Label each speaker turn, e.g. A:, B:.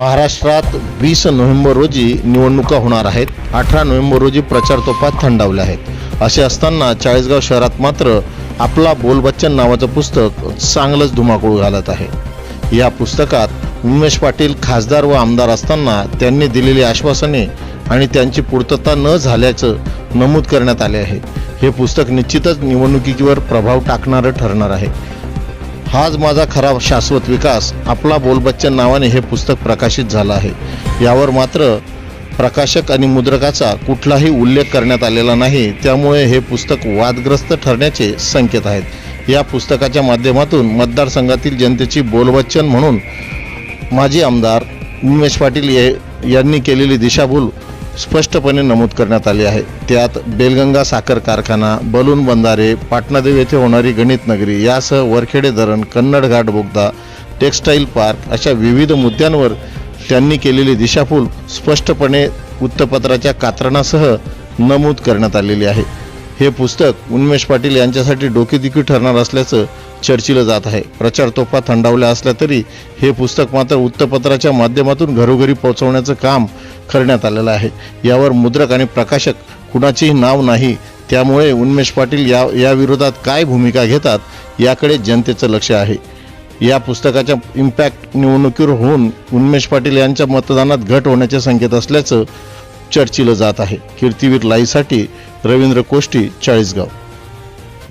A: महाराष्ट्रात वीस नोव्हेंबर रोजी निवडणुका होणार आहेत. अठरा नोव्हेंबर रोजी प्रचार तोफा थंडावल्या आहेत. असे असताना चाळीसगाव शहरात मात्र आपला बोल बच्चन नावाचं पुस्तक चांगलंच धुमाकूळ घालत आहे. या पुस्तकात उमेश पाटील खासदार व आमदार असताना त्यांनी दिलेली आश्वासने आणि त्यांची पूर्तता न झाल्याचं नमूद करण्यात आले आहे. हे पुस्तक निश्चितच निवडणुकीवर प्रभाव टाकणारं ठरणार आहे. हाच माझा खरा शाश्वत विकास. आपला बोलबच्चन नावाने हे पुस्तक प्रकाशित झालं आहे. यावर मात्र प्रकाशक आणि मुद्रकाचा कुठलाही उल्लेख करण्यात आलेला नाही. त्यामुळे हे पुस्तक वादग्रस्त ठरण्याचे संकेत आहेत. या पुस्तकाच्या माध्यमातून मतदारसंघातील जनतेची बोलबच्चन म्हणून माजी आमदार उमेश पाटील ये यांनी केलेली दिशाभूल स्पष्टपणे नमूद करण्यात आले आहे. त्यात बेलगंगा साखर कारखाना बलून बंधारे पाटणादेव येथे होणारी गणित नगरी यासह वरखेडे धरण कन्नड घाट बोगदा टेक्स्टाईल पार्क अशा विविध मुद्द्यांवर त्यांनी केलेली दिशाफूल स्पष्टपणे वृत्तपत्राच्या कात्रणासह नमूद करण्यात आलेली आहे. हे पुस्तक उन्मेष पाटील यांच्यासाठी डोकेदुखी ठरणार असल्याचं चर्चिलं जात आहे. प्रचार तोफा थंडावल्या असल्या तरी हे पुस्तक मात्र वृत्तपत्राच्या माध्यमातून घरोघरी पोहोचवण्याचं काम करण्यात आलेला आहे. यावर मुद्रक आणि प्रकाशक कुणाचेही नाव नाही. त्यामुळे उन्मेष पाटील या या विरोधात काय भूमिका घेतात याकडे जनतेचं लक्ष आहे. या पुस्तकाच्या इम्पॅक्ट निवडणुकीवर होऊन उन्मेष पाटील यांच्या मतदानात घट होण्याचे संकेत असल्याचं चर्चिलं जात आहे. कीर्तीवीर लाईसाठी रवींद्र कोष्टी चाळीसगाव.